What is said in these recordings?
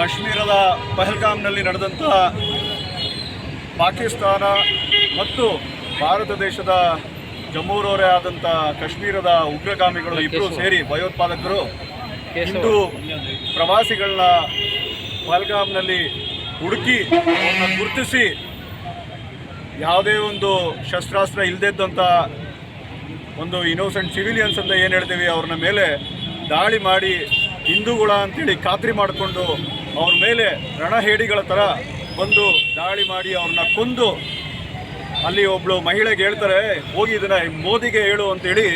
ಕಾಶ್ಮೀರದ ಪಹಲ್ಗಾಮ್ನಲ್ಲಿ ನಡೆದಂತಹ ಪಾಕಿಸ್ತಾನ ಮತ್ತು ಭಾರತ ದೇಶದ ಜಮ್ಮೂರವರೇ ಆದಂಥ ಕಾಶ್ಮೀರದ ಉಗ್ರಗಾಮಿಗಳು ಇಬ್ಬರು ಸೇರಿ ಭಯೋತ್ಪಾದಕರು ಇಂದು ಪ್ರವಾಸಿಗಳನ್ನ ಪಹಲ್ಗಾಮ್ನಲ್ಲಿ ಹುಡುಕಿ ಗುರ್ತಿಸಿ ಗುರುತಿಸಿ ಯಾವುದೇ ಒಂದು ಶಸ್ತ್ರಾಸ್ತ್ರ ಇಲ್ಲದಿದ್ದಂಥ ಒಂದು ಇನ್ನೋಸೆಂಟ್ ಸಿವಿಲಿಯನ್ಸ್ ಅಂತ ಏನು ಹೇಳ್ತೀವಿ ಅವ್ರನ್ನ ಮೇಲೆ ದಾಳಿ ಮಾಡಿ ಹಿಂದೂಗಳ ಅಂತೇಳಿ ಖಾತ್ರಿ ಮಾಡಿಕೊಂಡು ಅವ್ರ ಮೇಲೆ ರಣಹೇಡಿಗಳ ಥರ ಬಂದು ದಾಳಿ ಮಾಡಿ ಅವ್ರನ್ನ ಕೊಂದು ಅಲ್ಲಿ ಒಬ್ಳು ಮಹಿಳೆಗೆ ಹೇಳ್ತಾರೆ, ಹೋಗಿ ಇದನ್ನ ಮೋದಿಗೆ ಹೇಳು ಅಂತೇಳಿ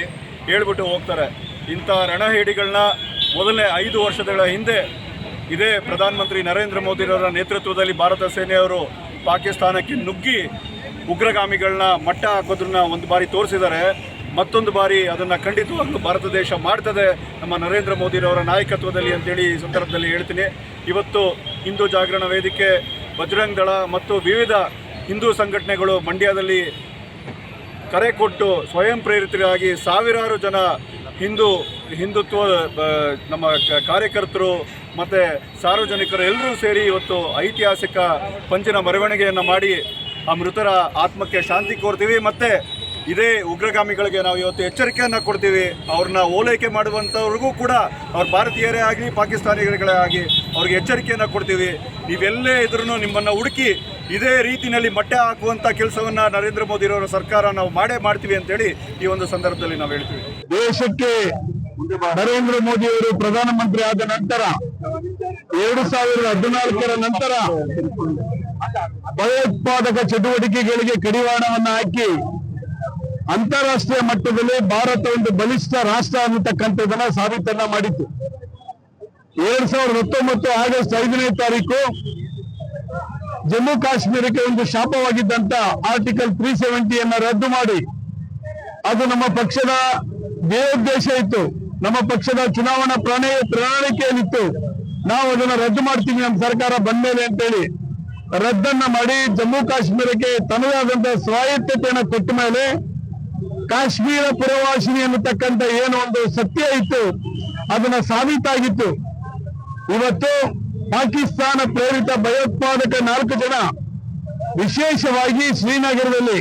ಹೇಳ್ಬಿಟ್ಟು ಹೋಗ್ತಾರೆ. ಇಂಥ ರಣಹೇಡಿಗಳನ್ನ ಮೊದಲನೇ ಐದು ವರ್ಷಗಳ ಹಿಂದೆ ಇದೇ ಪ್ರಧಾನಮಂತ್ರಿ ನರೇಂದ್ರ ಮೋದಿರವರ ನೇತೃತ್ವದಲ್ಲಿ ಭಾರತ ಸೇನೆಯವರು ಪಾಕಿಸ್ತಾನಕ್ಕೆ ನುಗ್ಗಿ ಉಗ್ರಗಾಮಿಗಳನ್ನ ಮಟ್ಟ ಹಾಕೋದನ್ನ ಒಂದು ಬಾರಿ ತೋರಿಸಿದ್ದಾರೆ. ಮತ್ತೊಂದು ಬಾರಿ ಅದನ್ನು ಖಂಡಿತವಾಗ್ಲೂ ಭಾರತ ದೇಶ ಮಾಡ್ತದೆ. ನಮ್ಮ ನರೇಂದ್ರ ಮೋದಿರವರ ನಾಯಕತ್ವದಲ್ಲಿ ಅಂತೇಳಿ ಈ ಸಂದರ್ಭದಲ್ಲಿ ಹೇಳ್ತೀನಿ. ಇವತ್ತು ಹಿಂದೂ ಜಾಗರಣ ವೇದಿಕೆ, ಬಜರಂಗ್ ದಳ ಮತ್ತು ವಿವಿಧ ಹಿಂದೂ ಸಂಘಟನೆಗಳು ಮಂಡ್ಯದಲ್ಲಿ ಕರೆ ಕೊಟ್ಟು ಸ್ವಯಂ ಪ್ರೇರಿತರಾಗಿ ಸಾವಿರಾರು ಜನ ಹಿಂದೂ ಹಿಂದುತ್ವ ನಮ್ಮ ಕಾರ್ಯಕರ್ತರು ಮತ್ತು ಸಾರ್ವಜನಿಕರು ಎಲ್ಲರೂ ಸೇರಿ ಇವತ್ತು ಐತಿಹಾಸಿಕ ಪಂಚಿನ ಮೆರವಣಿಗೆಯನ್ನು ಮಾಡಿ ಆ ಮೃತರ ಆತ್ಮಕ್ಕೆ ಶಾಂತಿ ಕೋರ್ತೀವಿ. ಮತ್ತು ಇದೇ ಉಗ್ರಗಾಮಿಗಳಿಗೆ ನಾವು ಇವತ್ತು ಎಚ್ಚರಿಕೆಯನ್ನು ಕೊಡ್ತೀವಿ. ಅವ್ರನ್ನ ಓಲೈಕೆ ಮಾಡುವಂಥವ್ರಿಗೂ ಕೂಡ ಅವ್ರ ಭಾರತೀಯರೇ ಆಗಲಿ, ಪಾಕಿಸ್ತಾನಿಗಳೇ ಆಗಿ ಅವ್ರಿಗೆ ಎಚ್ಚರಿಕೆಯನ್ನು ಕೊಡ್ತೀವಿ. ನೀವೆಲ್ಲೇ ಇದ್ರೂ ನಿಮ್ಮನ್ನು ಹುಡುಕಿ ಇದೇ ರೀತಿಯಲ್ಲಿ ಮಟ್ಟೆ ಹಾಕುವಂಥ ಕೆಲಸವನ್ನು ನರೇಂದ್ರ ಮೋದಿ ಅವರ ಸರ್ಕಾರ ನಾವು ಮಾಡೇ ಮಾಡ್ತೀವಿ ಅಂತೇಳಿ ಈ ಒಂದು ಸಂದರ್ಭದಲ್ಲಿ ನಾವು ಹೇಳ್ತೀವಿ. ದೇಶಕ್ಕೆ ನರೇಂದ್ರ ಮೋದಿ ಅವರು ಪ್ರಧಾನಮಂತ್ರಿ ಆದ ನಂತರ, ಎರಡು ಸಾವಿರದ ಹದಿನಾಲ್ಕರ ನಂತರ ಭಯೋತ್ಪಾದಕ ಚಟುವಟಿಕೆಗಳಿಗೆ ಕಡಿವಾಣವನ್ನು ಹಾಕಿ ಅಂತಾರಾಷ್ಟ್ರೀಯ ಮಟ್ಟದಲ್ಲಿ ಭಾರತ ಒಂದು ಬಲಿಷ್ಠ ರಾಷ್ಟ್ರ ಅನ್ನತಕ್ಕಂಥದ್ದನ್ನ ಸಾಬೀತನ್ನ ಮಾಡಿತ್ತು. ಎರಡ್ ಸಾವಿರದ ಹತ್ತೊಂಬತ್ತು ಆಗಸ್ಟ್ ಐದನೇ ತಾರೀಕು ಜಮ್ಮು ಕಾಶ್ಮೀರಕ್ಕೆ ಒಂದು ಶಾಪವಾಗಿದ್ದಂತ ಆರ್ಟಿಕಲ್ ತ್ರೀ ಸೆವೆಂಟಿಯನ್ನ ರದ್ದು ಮಾಡಿ. ಅದು ನಮ್ಮ ಪಕ್ಷದ ಧ್ಯೇಯೋದ್ದೇಶ ಇತ್ತು. ನಮ್ಮ ಪಕ್ಷದ ಚುನಾವಣಾ ಪ್ರಣಯ ಪ್ರಣಾಳಿಕೆಯಲ್ಲಿತ್ತು. ನಾವು ಅದನ್ನ ರದ್ದು ಮಾಡ್ತೀವಿ ನಮ್ಮ ಸರ್ಕಾರ ಬಂದ್ಮೇಲೆ ಅಂತೇಳಿ ರದ್ದನ್ನ ಮಾಡಿ ಜಮ್ಮು ಕಾಶ್ಮೀರಕ್ಕೆ ತನ್ನದೇ ಆದಂತಹ ಸ್ವಾಯತ್ತತೆಯನ್ನ ಕೊಟ್ಟ ಮೇಲೆ ಕಾಶ್ಮೀರ ಪುರವಾಸಿನಿ ಅನ್ನತಕ್ಕಂಥ ಏನು ಒಂದು ಸತ್ಯ ಇತ್ತು. ಅದನ್ನ ಸಾಬೀತಾಗಿತ್ತು. ಇವತ್ತು ಪಾಕಿಸ್ತಾನ ಪ್ರೇರಿತ ಭಯೋತ್ಪಾದಕ ನಾಲ್ಕು ಜನ ವಿಶೇಷವಾಗಿ ಶ್ರೀನಗರದಲ್ಲಿ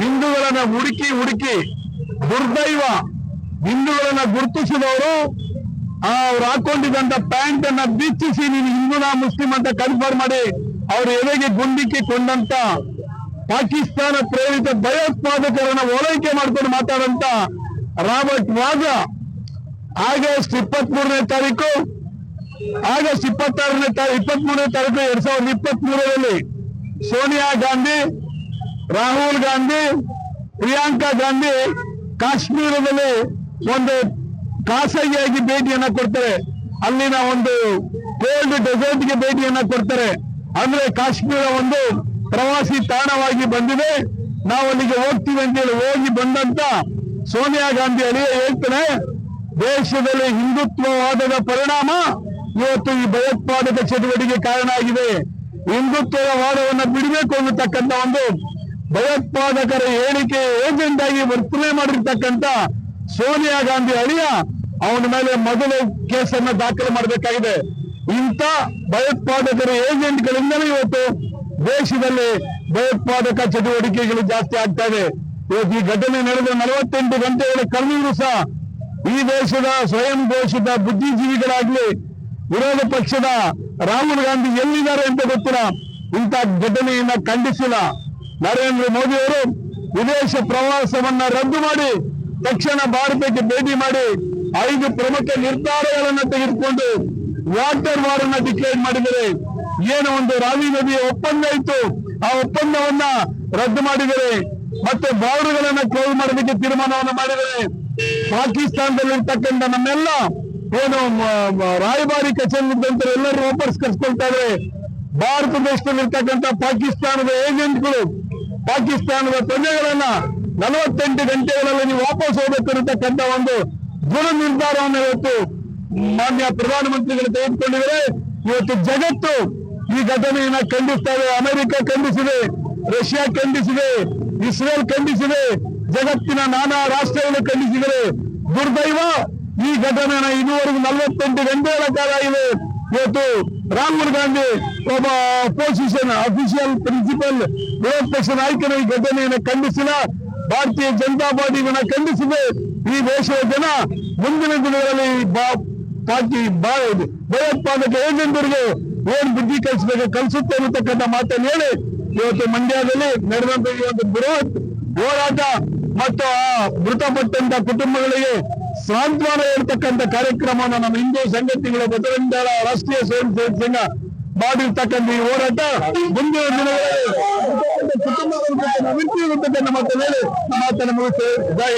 ಹಿಂದೂಗಳನ್ನ ಹುಡುಕಿ ಹುಡುಕಿ ದುರ್ದೈವ ಹಿಂದೂಗಳನ್ನ ಗುರುತಿಸಿದವರು ಅವ್ರು ಹಾಕೊಂಡಿದ್ದಂತ ಪ್ಯಾಂಟ್ ಅನ್ನ ಬಿಚ್ಚಿಸಿ ನೀನು ಹಿಂದೂನ ಮುಸ್ಲಿಂ ಅಂತ ಕನ್ಫರ್ಮ್ ಮಾಡಿ ಅವ್ರ ಎದೆಗೆ ಗುಂಡಿಕ್ಕಿ ಕೊಂಡಂತ ಪಾಕಿಸ್ತಾನ ಪ್ರೇರಿತ ಭಯೋತ್ಪಾದಕರನ್ನ ಓಲೈಕೆ ಮಾಡಿಕೊಂಡು ಮಾತಾಡಂತ ರಾಬರ್ಟ್ ವಾಜಾ ಆಗಸ್ಟ್ ಇಪ್ಪತ್ತ್ ಮೂರನೇ ತಾರೀಕು, ಆಗಸ್ಟ್ ಇಪ್ಪತ್ತಾರನೇ ಇಪ್ಪತ್ತ್ ಮೂರನೇ ತಾರೀಕು ಎರಡ್ ಸಾವಿರದ ಇಪ್ಪತ್ತ್ ಮೂರರಲ್ಲಿ ಸೋನಿಯಾ ಗಾಂಧಿ, ರಾಹುಲ್ ಗಾಂಧಿ, ಪ್ರಿಯಾಂಕಾ ಗಾಂಧಿ ಕಾಶ್ಮೀರದಲ್ಲಿ ಒಂದು ಖಾಸಗಿಯಾಗಿ ಭೇಟಿಯನ್ನ ಕೊಡ್ತಾರೆ. ಅಲ್ಲಿನ ಒಂದು ಕೋಲ್ಡ್ ಡೆಸರ್ಟ್ಗೆ ಭೇಟಿಯನ್ನ ಕೊಡ್ತಾರೆ. ಅಂದ್ರೆ ಕಾಶ್ಮೀರ ಒಂದು ಪ್ರವಾಸಿ ತಾಣವಾಗಿ ಬಂದಿದೆ. ನಾವು ಅಲ್ಲಿಗೆ ಹೋಗ್ತೀವಿ ಅಂತೇಳಿ ಹೋಗಿ ಬಂದಂತ ಸೋನಿಯಾ ಗಾಂಧಿ ಅಳಿಯ ಹೇಳ್ತಾನೆ, ದೇಶದಲ್ಲಿ ಹಿಂದುತ್ವವಾದದ ಪರಿಣಾಮ ಇವತ್ತು ಈ ಭಯೋತ್ಪಾದಕ ಚಟುವಟಿಕೆ ಕಾರಣ ಆಗಿದೆ. ಹಿಂದುತ್ವವಾದವನ್ನ ಬಿಡಬೇಕು ಅನ್ನತಕ್ಕಂಥ ಒಂದು ಭಯೋತ್ಪಾದಕರ ಹೇಳಿಕೆ ಏಜೆಂಟ್ ಆಗಿ ವರ್ತನೆ ಮಾಡಿರ್ತಕ್ಕಂಥ ಸೋನಿಯಾ ಗಾಂಧಿ ಅಳಿಯ ಅವನ ಮೇಲೆ ಮೊದಲು ಕೇಸನ್ನು ದಾಖಲು ಮಾಡಬೇಕಾಗಿದೆ. ಇಂಥ ಭಯೋತ್ಪಾದಕರ ಏಜೆಂಟ್ಗಳಿಂದಲೇ ಇವತ್ತು ದೇಶದಲ್ಲಿ ಭಯೋತ್ಪಾದಕ ಚಟುವಟಿಕೆಗಳು ಜಾಸ್ತಿ ಆಗ್ತಾ ಇದೆ. ಇವತ್ತು ಈ ಘಟನೆ ನಡೆದ ನಲವತ್ತೆಂಟು ಗಂಟೆಗಳ ಕಳೆದರೂ ಸಹ ಈ ದೇಶದ ಸ್ವಯಂ ಘೋಷಿತ ಬುದ್ಧಿಜೀವಿಗಳಾಗ್ಲಿ ವಿರೋಧ ಪಕ್ಷದ ರಾಹುಲ್ ಗಾಂಧಿ ಎಲ್ಲಿದ್ದಾರೆ ಅಂತ ಗೊತ್ತಿಲ್ಲ. ಇಂಥ ಘಟನೆಯನ್ನ ಖಂಡಿಸಿಲ್ಲ. ನರೇಂದ್ರ ಮೋದಿ ಅವರು ವಿದೇಶ ಪ್ರವಾಸವನ್ನ ರದ್ದು ಮಾಡಿ ತಕ್ಷಣ ಭಾರತಕ್ಕೆ ಭೇಟಿ ಮಾಡಿ ಐದು ಪ್ರಮುಖ ನಿರ್ಧಾರಗಳನ್ನ ತೆಗೆದುಕೊಂಡು ವಾಟರ್ ವಾರ್ ಅನ್ನ ಡಿಕ್ಲೇರ್ ಮಾಡಿದರೆ ಏನು ಒಂದು ರಾವಿ ನದಿಯ ಒಪ್ಪಂದ ಇತ್ತು? ಆ ಒಪ್ಪಂದವನ್ನ ರದ್ದು ಮಾಡಿದರೆ ಮತ್ತೆ ಬಾರ್ಡರ್ಗಳನ್ನ ಕ್ಲೋಸ್ ಮಾಡೋದಕ್ಕೆ ತೀರ್ಮಾನವನ್ನು ಮಾಡಿದರೆ ಪಾಕಿಸ್ತಾನದಲ್ಲಿರ್ತಕ್ಕಂಥ ನಮ್ಮೆಲ್ಲ ಏನು ರಾಯಭಾರಿ ಕಚೇರಿ ಎಲ್ಲರೂ ವಾಪಸ್ ಕರ್ಸ್ಕೊಳ್ತಾ ಇದ್ರೆ. ಭಾರತ ದೇಶದಲ್ಲಿರ್ತಕ್ಕಂಥ ಪಾಕಿಸ್ತಾನದ ಏಜೆಂಟ್ಗಳು, ಪಾಕಿಸ್ತಾನದ ಪ್ರಜೆಗಳನ್ನ ನಲವತ್ತೆಂಟು ಗಂಟೆಗಳಲ್ಲಿ ನೀವು ವಾಪಸ್ ಹೋಗಬೇಕಿರತಕ್ಕಂಥ ಒಂದು ದೃಢ ನಿರ್ಧಾರವನ್ನು ಇವತ್ತು ಮಾನ್ಯ ಪ್ರಧಾನಮಂತ್ರಿಗಳು ತೆಗೆದುಕೊಂಡಿದ್ದಾರೆ. ಇವತ್ತು ಜಗತ್ತು ಈ ಘಟನೆಯನ್ನ ಖಂಡಿಸ್ತೇವೆ, ಅಮೆರಿಕ ಖಂಡಿಸಿದೆ, ರಷ್ಯಾ ಖಂಡಿಸಿದೆ, ಇಸ್ರೇಲ್ ಖಂಡಿಸಿದೆ, ಜಗತ್ತಿನ ನಾನಾ ರಾಷ್ಟ್ರಗಳು ಖಂಡಿಸಿದರೆ ದುರ್ದೈವ ಈ ಘಟನೆನ ಇದುವರೆಗೂ ನಲವತ್ತೆಂಟು ಗಂಟೆಗಳ ಕಾಲ ಇದೆ. ಇವತ್ತು ರಾಹುಲ್ ಗಾಂಧಿ ಒಬ್ಬ ಅಪೋಸಿಷನ್ ಅಫಿಷಿಯಲ್ ಪ್ರಿನ್ಸಿಪಲ್ ವಿರೋಧ ಪಕ್ಷ ನಾಯಕನ ಈ ಘಟನೆಯನ್ನು ಖಂಡಿಸಿಲ್ಲ ಭಾರತೀಯ ಜನತಾ ಪಾರ್ಟಿಗಳನ್ನ ಖಂಡಿಸಿದೆ. ಈ ದೇಶದ ಜನ ಮುಂದಿನ ದಿನಗಳಲ್ಲಿ ಪಾರ್ಟಿ ಭಯೋತ್ಪಾದಕ ಏಜೆಂಟರಿಗೆ ಏನ್ ಬುದ್ಧಿ ಕಲಿಸ್ಬೇಕು, ಕಲಿಸುತ್ತೆ ಅನ್ನತಕ್ಕಂಥ ಮಾತನ್ನು ಹೇಳಿ ಇವತ್ತು ಮಂಡ್ಯದಲ್ಲಿ ನಡೆದಂತ ಈ ಒಂದು ಬೃಹತ್ ಹೋರಾಟ ಮತ್ತು ಆ ಮೃತಪಟ್ಟಂತ ಕುಟುಂಬಗಳಿಗೆ ಸಾಂತ್ವನ ಹೇಳ್ತಕ್ಕಂಥ ಕಾರ್ಯಕ್ರಮವನ್ನು ನಮ್ಮ ಹಿಂದೂ ಸಂಘಟನೆಗಳು ಬದಲಿಂದ ರಾಷ್ಟ್ರೀಯ ಸ್ವಯಂ ಸೇವಕ ಸಂಘ ಮಾಡಿರ್ತಕ್ಕಂಥ ಈ ಹೋರಾಟ. ಮುಂದಿನ ದಿನಗಳಲ್ಲಿ ಮಾತನಾಡಿ ಮಾತನ್ನು ಹೇಳಿ. ಮಾತನ್ನು ಮುಗಿಸ್ತೇವೆ. ಜೈ.